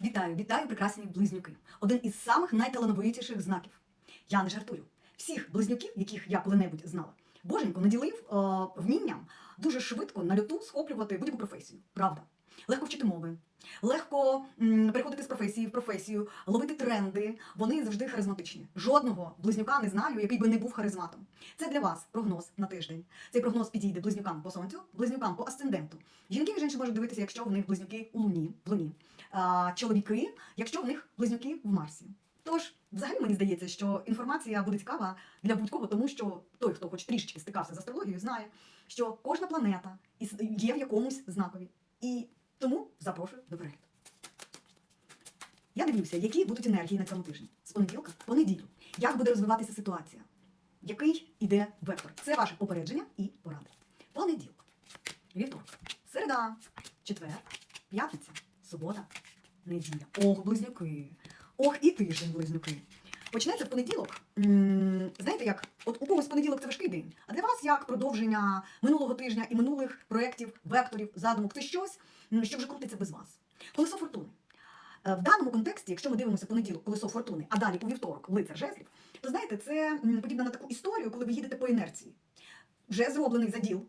Вітаю, вітаю, прекрасні близнюки. Один із самих найталановитіших знаків. Я не жартую. Всіх близнюків, яких я коли-небудь знала, Боженько наділив е, вмінням дуже швидко на льоту схоплювати будь-яку професію. Правда. Легко вчити мови, легко м, в професію, ловити тренди. Вони завжди харизматичні. Жодного близнюка не знаю, який би не був харизматом. Це для вас прогноз на тиждень. Цей прогноз підійде близнюкам по сонцю, близнюкам по асценденту. Жінки між іншим можуть дивитися, якщо в них близнюки у луні, в луні. А, чоловіки, якщо в них близнюки в Марсі. Тож, взагалі мені здається, що інформація буде цікава для будь-кого, тому що той, хто хоч трішечки стикався з астрологією, знає, що кожна планета є в якомусь знакові. І тому запрошую до перегляду. Я дивлюся, які будуть енергії на цьому тижні. З понеділка по неділю. Як буде розвиватися ситуація? Який іде вектор? Це ваше попередження і поради. Понеділок, вівторок, середа, четвер, п'ятниця, субота, неділя. Ох, близнюки. Ох, і тиждень близнюки. Почнеться в понеділок. Знаєте, як от у когось понеділок це важкий день, а для вас як продовження минулого тижня і минулих проєктів, векторів, задумок, це щось, що вже крутиться без вас. Колесо фортуни. Е, В даному контексті, якщо ми дивимося понеділок, колесо фортуни, а далі у вівторок лицар жезлів, то знаєте, це подібно на таку історію, коли ви їдете по інерції. Вже зроблений заділ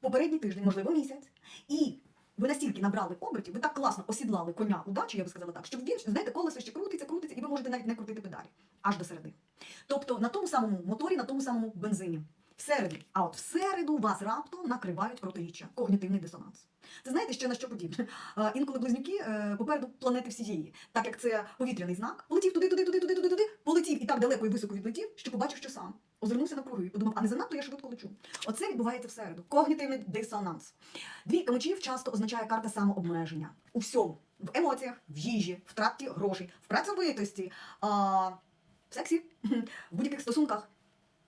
попередній тиждень, можливо, місяць, і ви настільки набрали обертів, ви так класно осідлали коня удачі, я би сказала так, що він, знаєте, колесо ще крутиться, крутиться, і ви можете навіть не крутити педалі аж до середи. Тобто на тому самому моторі, на тому самому бензині. Всереду. А от всереду вас раптом накривають протиріччя, когнітивний дисонанс. Це знаєте, що на що подібне? Інколи близнюки е, попереду планети всієї, так як це повітряний знак, полетів туди, туди, туди, туди, туди, туди, полетів і так далеко і високо відлетів, що побачив, що сам. Озирнувся навкруги і подумав, а не занадто я швидко лечу. Оце відбувається всереду. Когнітивний дисонанс. Двійка мечів часто означає карта самообмеження. У всьому. В емоціях, в їжі, в траті грошей, в працьовитості, а, в сексі, в будь-яких стосунках.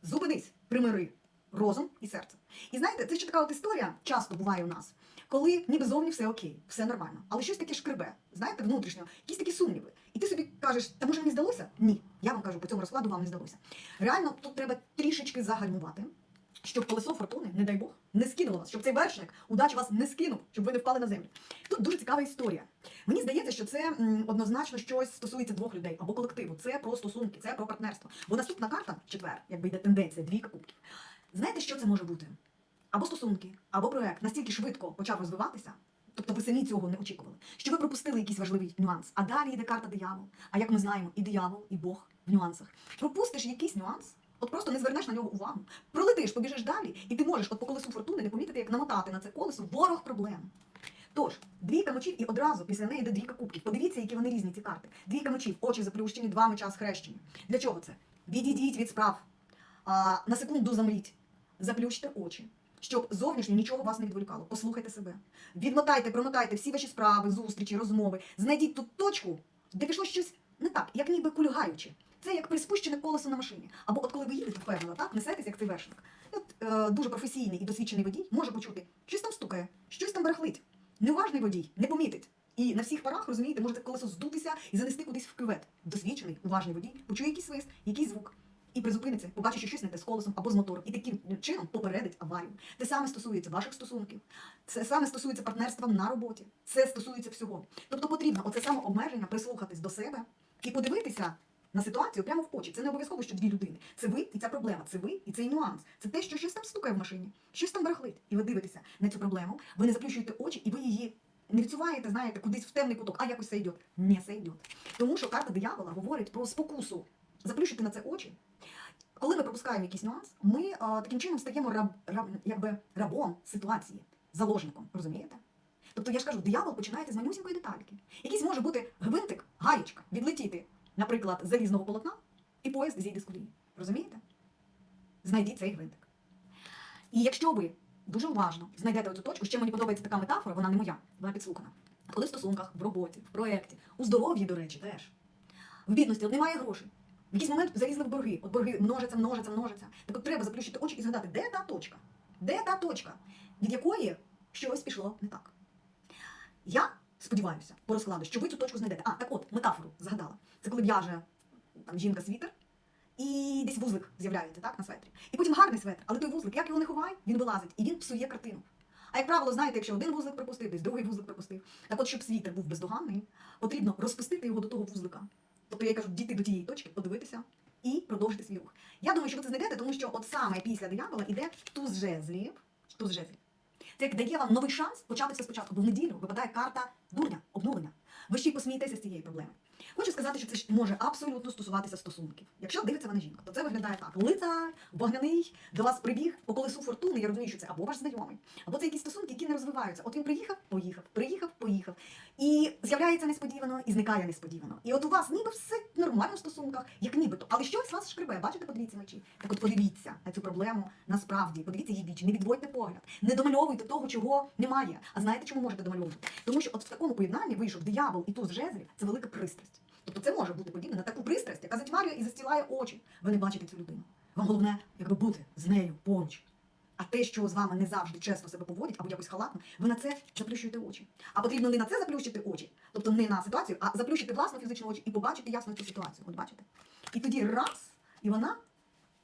Зупинись, примири розум і серце. І знаєте, це ще така от історія часто буває у нас, коли ніби зовні все окей, все нормально, але щось таке шкребе, знаєте, внутрішньо, якісь такі сумніви. І ти собі кажеш, та може мені здалося? Ні, я вам кажу, по цьому розкладу вам не здалося. Реально, тут треба трішечки загальмувати, щоб колесо фортуни, не дай Бог, не скинуло вас, щоб цей вершник удачі вас не скинув, щоб ви не впали на землю. Тут дуже цікава історія. Мені здається, що це м, однозначно щось стосується двох людей або колективу. Це про стосунки, це про партнерство. Бо наступна карта, четвер, якби йде тенденція, двійка кубків. Знаєте, що це може бути? Або стосунки, або проект настільки швидко почав розвиватися, тобто ви самі цього не очікували, що ви пропустили якийсь важливий нюанс. А далі йде карта диявол. А як ми знаємо, і диявол, і Бог в нюансах. Пропустиш якийсь нюанс, от просто не звернеш на нього увагу. Пролетиш, побіжиш далі, і ти можеш от по колесу фортуни не помітити, як намотати на це колесо ворог проблем. Тож, двійка мечів і одразу після неї йде двійка кубків. Подивіться, які вони різні ці карти. Двійка мечів, очі заплющені, два меча схрещені. Для чого це? Відійдіть від справ. А, на секунду замріть. Заплющте очі, щоб зовнішньо нічого вас не відволікало. Послухайте себе. Відмотайте, промотайте всі ваші справи, зустрічі, розмови. Знайдіть тут точку, де пішло щось не так, як ніби кульгаючи. Це як приспущене колесо на машині. Або от коли ви їдете впевнено, так, несетесь, як цей вершник. От е, дуже професійний і досвідчений водій може почути, щось там стукає, щось там барахлить. Неуважний водій не помітить. І на всіх парах, розумієте, може це колесо здутися і занести кудись в кювет. Досвідчений, уважний водій почує якийсь свист, якийсь звук. І призупиниться, побачить, що щось не те з колесом або з мотором, і таким чином попередить аварію. Те саме стосується ваших стосунків, це саме стосується партнерства на роботі, це стосується всього. Тобто потрібно оце саме обмеження прислухатись до себе і подивитися на ситуацію прямо в очі. Це не обов'язково, що дві людини. Це ви і ця проблема, це ви і цей нюанс. Це те, що щось там стукає в машині, щось там барахлить. І ви дивитеся на цю проблему, ви не заплющуєте очі, і ви її не відсуваєте, знаєте, кудись в темний куток, а якось це йде. Не це йде. Тому що карта диявола говорить про спокусу. Заплющити на це очі. Коли ми пропускаємо якийсь нюанс, ми а, таким чином стаємо раб, раб, якби рабом ситуації, заложником, розумієте? Тобто я ж кажу, диявол починається з манюсінької детальки. Якийсь може бути гвинтик, гаєчка, відлетіти, наприклад, з залізного полотна, і поїзд зійде з колії. Розумієте? Знайдіть цей гвинтик. І якщо ви дуже уважно знайдете оцю точку, ще мені подобається така метафора, вона не моя, вона підслухана. Коли в стосунках, в роботі, в проєкті, у здоров'ї, до речі, теж. В бідності немає грошей. В якийсь момент залізли в борги, от борги множаться, множаться, множаться. Так от треба заплющити очі і згадати, де та точка? Де та точка, від якої щось пішло не так. Я сподіваюся, по розкладу, що ви цю точку знайдете. А, так от, метафору згадала. Це коли в'яже там жінка світер, і десь вузлик з'являється так, на светрі. І потім гарний светр, але той вузлик, як його не ховай, він вилазить і він псує картину. А як правило, знаєте, якщо один вузлик пропустив, десь другий вузлик пропустив. Так от, щоб світер був бездоганний, потрібно розпустити його до того вузлика. Тобто я кажу, дійти до тієї точки, подивитися і продовжити свій рух. Я думаю, що ви це знайдете, тому що от саме після диявола іде туз жезлів. Туз жезлів. Це як дає вам новий шанс почати все спочатку, бо в неділю випадає карта дурня, обнулення. Ви ще й посмієтеся з цієї проблеми. Хочу сказати, що це може абсолютно стосуватися стосунків. Якщо дивиться мене жінка, то це виглядає так: лицар, вогняний, до вас прибіг по колесу фортуни. Я розумію, що це або ваш знайомий, або це якісь стосунки, які не розвиваються. От він приїхав, поїхав, приїхав. І з'являється несподівано, і зникає несподівано. І от у вас ніби все нормально в стосунках, як нібито, але щось вас шкребе. Бачите, подивіться мечі. Так от подивіться на цю проблему насправді. Подивіться її вічі, не відводьте погляд, не домальовуйте того, чого немає. А знаєте, чому можете домальовувати? Тому що от в такому поєднанні вийшов диявол і туз жезлів це велика пристрасть. Тобто це може бути подібне на таку пристрасть, яка затьмарює і застілає очі. Ви не бачите цю людину. Вам головне, якби бути з нею поруч. А те, що з вами не завжди чесно себе поводять або якось халатно, ви на це заплющуєте очі. А потрібно не на це заплющити очі, тобто не на ситуацію, а заплющити власну фізичну очі і побачити ясно цю ситуацію. От бачите? І тоді раз, і вона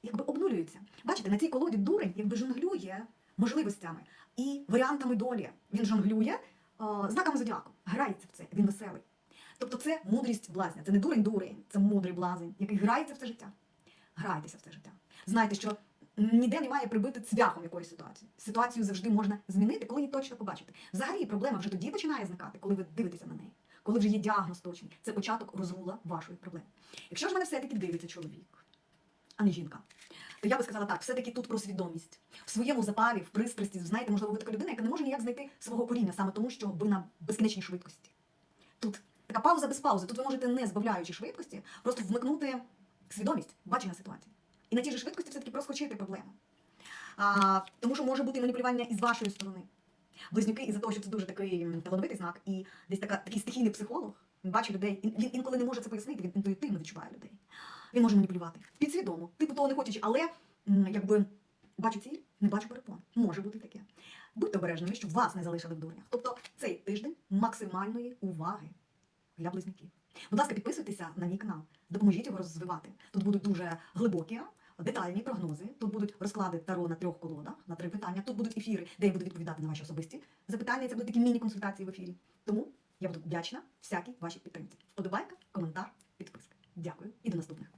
якби обнулюється. Бачите, на цій колоді дурень якби жонглює можливостями і варіантами долі. Він жонглює е, знаками зодіаку, грається в це, він веселий. Тобто це мудрість блазня. Це не дурень-дурень, це мудрий блазень, який грається в це життя. Грайтеся в це життя. Знайте, що ніде немає прибити цвяхом якоїсь ситуації. Ситуацію завжди можна змінити, коли її точно побачите. Взагалі проблема вже тоді починає зникати, коли ви дивитеся на неї, коли вже є діагноз точний. Це початок розгула вашої проблеми. Якщо ж мене все-таки дивиться чоловік, а не жінка, то я би сказала так, все-таки тут про свідомість. В своєму запалі, в пристрасті, знаєте, можливо, ви така людина, яка не може ніяк знайти свого коріння, саме тому, що ви на безкінечній швидкості. Тут така пауза без паузи. Тут ви можете, не збавляючи швидкості, просто вмикнути свідомість, бачення ситуації. І на тій же швидкості все-таки проскочити проблему. А, тому що може бути маніпулювання і з вашої сторони. Близнюки, із-за того, що це дуже такий талановитий знак, і десь така, такий стихійний психолог, він бачить людей, він, інколи не може це пояснити, він інтуїтивно відчуває людей. Він може маніпулювати. Підсвідомо, типу того не хочучи, але якби бачу ціль, не бачу перепон. Може бути таке. Будьте обережними, щоб вас не залишили в дурнях. Тобто цей тиждень максимальної уваги для близнюків. Будь ласка, підписуйтеся на мій канал, допоможіть його розвивати. Тут будуть дуже глибокі, детальні прогнози. Тут будуть розклади таро на трьох колодах, на три питання. Тут будуть ефіри, де я буду відповідати на ваші особисті запитання. Це будуть такі міні-консультації в ефірі. Тому я буду вдячна всякій вашій підтримці. Подобайка, коментар, підписка. Дякую і до наступних.